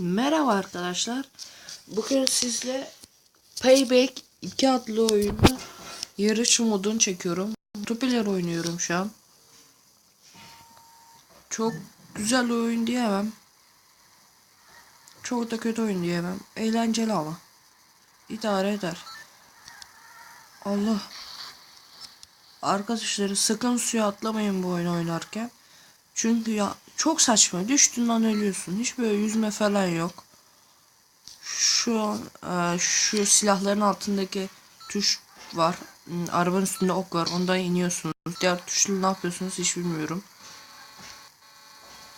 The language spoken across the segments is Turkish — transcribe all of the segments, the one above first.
Merhaba arkadaşlar. Bugün sizle Payback 2 adlı oyunu yarış modunu çekiyorum. Multiplayer oynuyorum şu an. Çok güzel oyun diyemem. Çok da kötü oyun diyemem. Eğlenceli ama. İdare eder. Allah. Arkadaşlar sakın suya atlamayın bu oyunu oynarken. Çünkü ya çok saçma. Düştüğün an ölüyorsun. Hiç böyle yüzme falan yok. Şu an e, şu silahların altındaki tuş var. Hmm, Arabanın üstünde ok var. Ondan iniyorsunuz. Diğer tuşla ne yapıyorsunuz hiç bilmiyorum.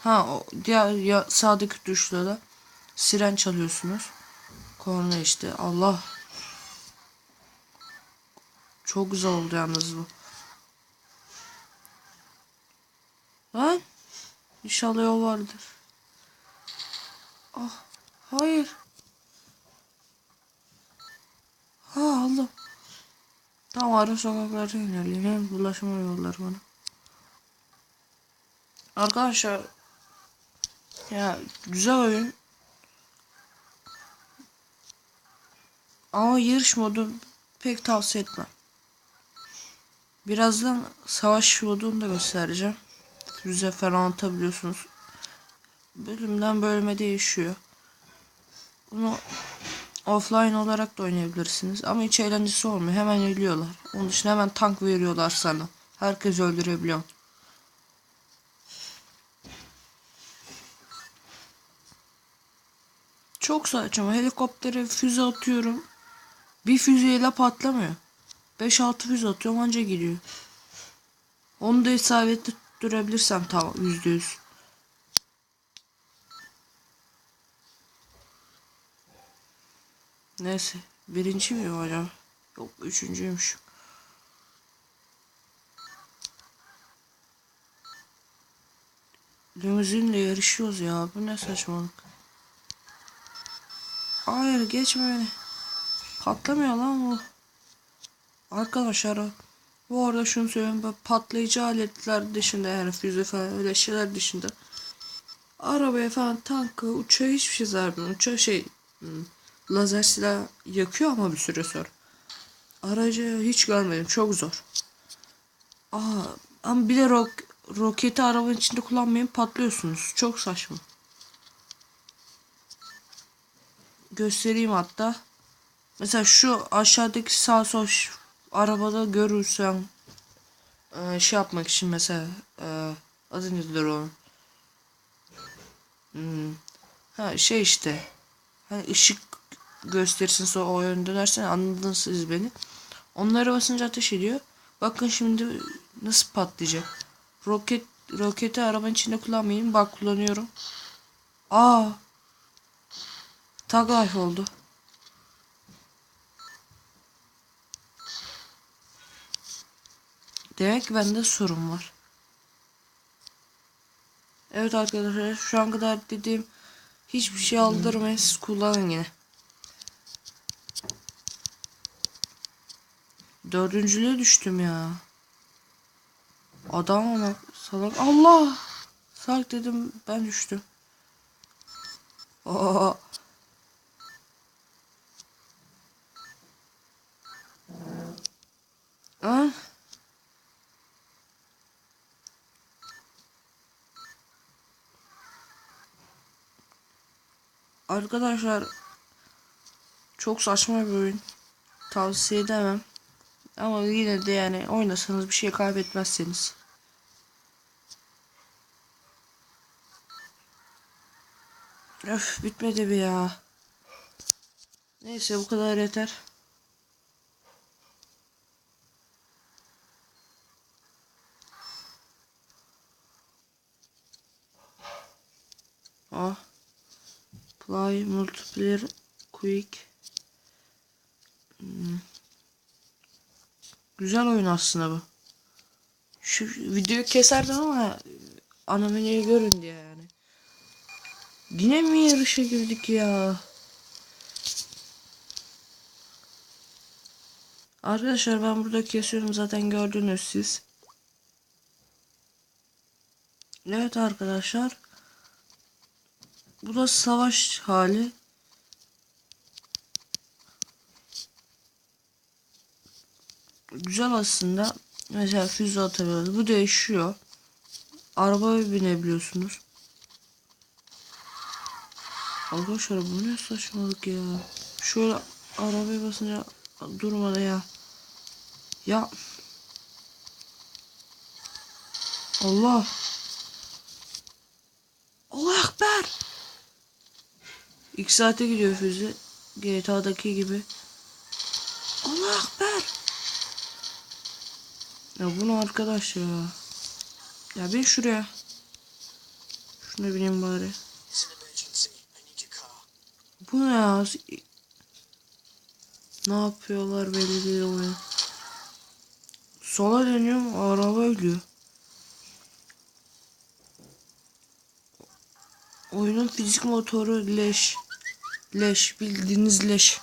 Ha o diğer ya sağdaki tuşla da siren çalıyorsunuz. Korna işte. Allah. Çok güzel oldu yalnız bu. Lan. İnşallah yol vardır. Ah. Hayır. Ha Allah. Tam ara sokaklarda ilerleyeyim. Hem bulaşma yollar bana. Arkadaşlar. Ya güzel oyun. Ama yarış modu pek tavsiye etmem. Birazdan savaş modunu da göstereceğim. Füze falan atabiliyorsunuz. Bölümden bölüme değişiyor. Bunu offline olarak da oynayabilirsiniz. Ama hiç eğlencesi olmuyor. Hemen ölüyorlar. Onun için hemen tank veriyorlar sana. Herkes öldürebiliyor. Çok saçma. Helikoptere füze atıyorum. Bir füzeyle patlamıyor. 5-6 füze atıyorum anca gidiyor. Onu da isabetli tutturabilirsem tamam %100. Neyse. Birinci miyim acaba? Yok üçüncüymüş. Limuzinle yarışıyoruz ya. Bu ne saçmalık. Hayır geçme beni. Patlamıyor lan bu. Arkadaşlar bu arada şunu söyleyeyim. böyle Patlayıcı aletler dışında yani füze falan öyle şeyler dışında. Arabaya falan tanka uçağa hiçbir şey zarar vermiyor. Uçağa şey hmm, lazer silah yakıyor ama bir süre sonra. Aracı hiç görmedim. Çok zor. Aa, ama bir de rok roketi arabanın içinde kullanmayın patlıyorsunuz. Çok saçma. Göstereyim hatta. Mesela şu aşağıdaki sağ sol arabada görürsem e, şey yapmak için mesela e, adı nedir onun? Hmm. Ha şey işte. Hani ışık gösterirsin sonra o yönde dönersen anladınız siz beni. Onlara basınca ateş ediyor. Bakın şimdi nasıl patlayacak. Roket roketi arabanın içinde kullanmayayım. Bak kullanıyorum. Aa. Tag life oldu. Demek ki bende sorun var. Evet arkadaşlar şu an kadar dediğim hiçbir şey aldırmayın siz kullanın yine. Dördüncülüğe düştüm ya. Adam ama salak. Allah! Salak dedim ben düştüm. Aa. Ah. Arkadaşlar çok saçma bir oyun. Tavsiye edemem. Ama yine de yani oynasanız bir şey kaybetmezseniz. Öf bitmedi bir ya. Neyse bu kadar yeter. Ah. Play multiplayer quick. Hmm. Güzel oyun aslında bu. Şu videoyu keserdim ama menüyü görün diye yani. Yine mi yarışa girdik ya? Arkadaşlar ben burada kesiyorum zaten gördünüz siz. Evet arkadaşlar. Bu da savaş hali. Güzel aslında. Mesela füze atabiliyoruz. Bu değişiyor. Arabaya binebiliyorsunuz. Arkadaşlar bu ne saçmalık ya. Şöyle arabaya basınca durmadı ya. Ya. Allah. Allah Ekber. İki saate gidiyor füze. GTA'daki gibi. Allah Ekber. Ya bunu arkadaş ya. Ya bin şuraya. Şuna bineyim bari. Bu ne ya? Ne yapıyorlar belli değil oyun. Sola dönüyorum araba ölüyor. Oyunun fizik motoru leş. Leş bildiğiniz leş.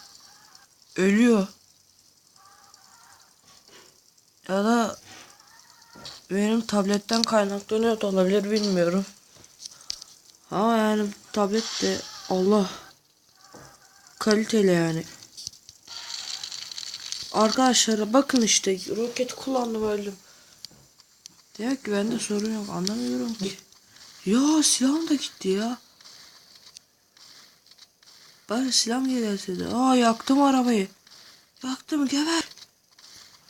Ölüyor. Ya da benim tabletten kaynaklanıyor da olabilir bilmiyorum. Ama yani tablet de Allah kaliteli yani. Arkadaşlar bakın işte roket kullandım öldüm. Ki bende sorun yok anlamıyorum ki. Ya silahım da gitti ya. Bari silah gelse de. Aa yaktım arabayı. Yaktım geber.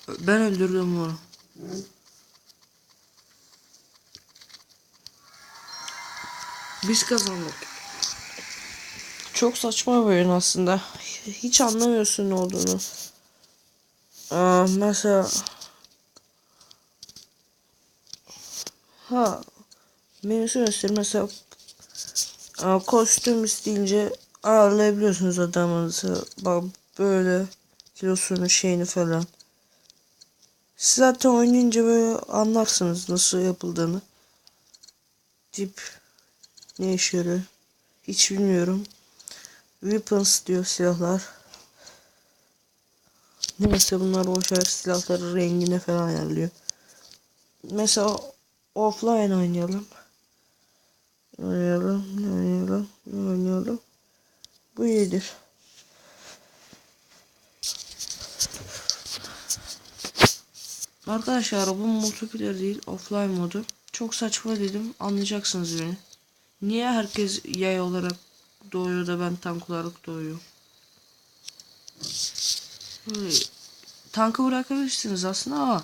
Ben öldürdüm onu. Biz kazandık. Çok saçma bir oyun aslında. Hiç anlamıyorsun ne olduğunu. Aa, mesela ha menüsü göster mesela aa, kostüm isteyince ayarlayabiliyorsunuz adamınızı. Bak böyle kilosunu şeyini falan. Siz zaten oynayınca böyle anlarsınız nasıl yapıldığını. Tip ne işe yarıyor? Hiç bilmiyorum. Weapons diyor silahlar. Neyse bunlar boşver silahların rengine falan ayarlıyor. Mesela offline oynayalım. Oynayalım, oynayalım, oynayalım. Bu iyidir. Arkadaşlar bu multiplayer değil offline modu. Çok saçma dedim anlayacaksınız beni. Niye herkes yay olarak doğuyor da ben tank olarak doğuyorum? Tankı bırakabilirsiniz aslında ama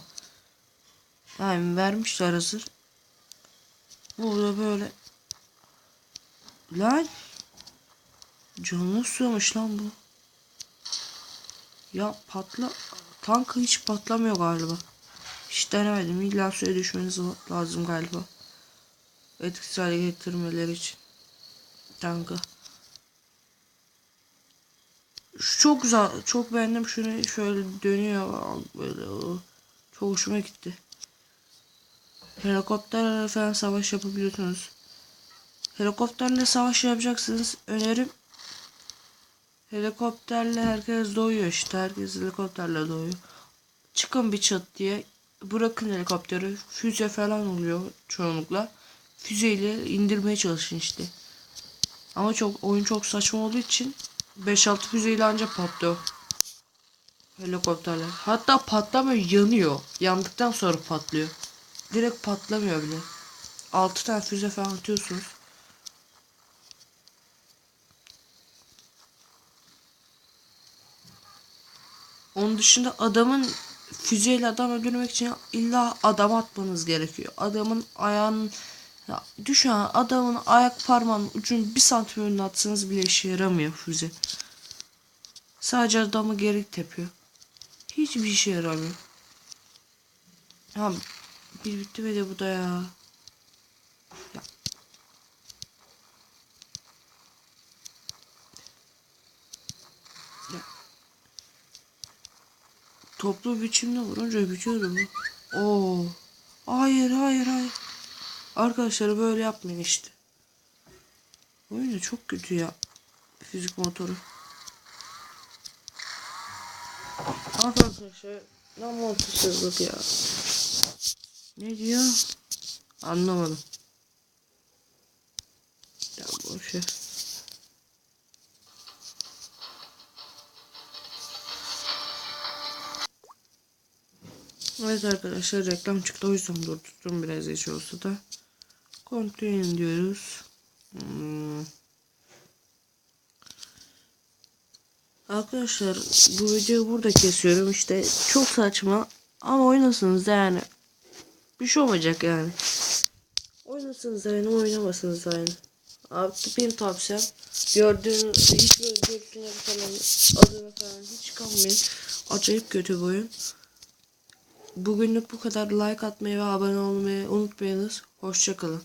yani vermişler hazır. Burada böyle lan canlı sığmış lan bu. Ya patla tankı hiç patlamıyor galiba. Hiç denemedim. İlla suya düşmeniz lazım galiba. Etkisiz hale getirmeleri için. Tankı. Şu çok güzel. Çok beğendim. Şunu şöyle dönüyor. Böyle. Çok hoşuma gitti. Helikopterle falan savaş yapabiliyorsunuz. Helikopterle savaş yapacaksınız. Önerim helikopterle herkes doğuyor işte. Herkes helikopterle doğuyor. Çıkın bir çat diye. Bırakın helikopteri. Füze falan oluyor çoğunlukla. Füzeyle indirmeye çalışın işte. Ama çok oyun çok saçma olduğu için 5-6 füzeyle ancak patlıyor. Helikopterler. Hatta patlamıyor yanıyor. Yandıktan sonra patlıyor. Direkt patlamıyor bile. 6 tane füze falan atıyorsunuz. Onun dışında adamın füzeyle adam öldürmek için illa adam atmanız gerekiyor. Adamın ayağının ya düşün adamın ayak parmağının ucunu bir santim önüne atsanız bile işe yaramıyor füze. Sadece adamı geri tepiyor. Hiçbir işe yaramıyor. Ya bir bitti ve de bu da ya. Toplu biçimde vurunca bitiyordu bu. Oo. Hayır hayır hayır. Arkadaşlar böyle yapmayın işte. Oyun da çok kötü ya. Fizik motoru. Arkadaşlar ne mantıksızlık ya. Ne diyor? Anlamadım. Ya boş ver. Evet arkadaşlar reklam çıktı. O yüzden durdurdum biraz geç olsa da. Continue diyoruz. Hmm. Arkadaşlar bu videoyu burada kesiyorum. İşte çok saçma ama oynasınız yani. Bir şey olmayacak yani. Oynasınız yani oynamasınız yani. Abi benim tavsiyem gördüğün hiç böyle görüntüleri falan adını falan hiç kanmayın acayip kötü bir oyun bugünlük bu kadar. Like atmayı ve abone olmayı unutmayınız. Hoşçakalın